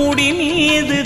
முடி மீது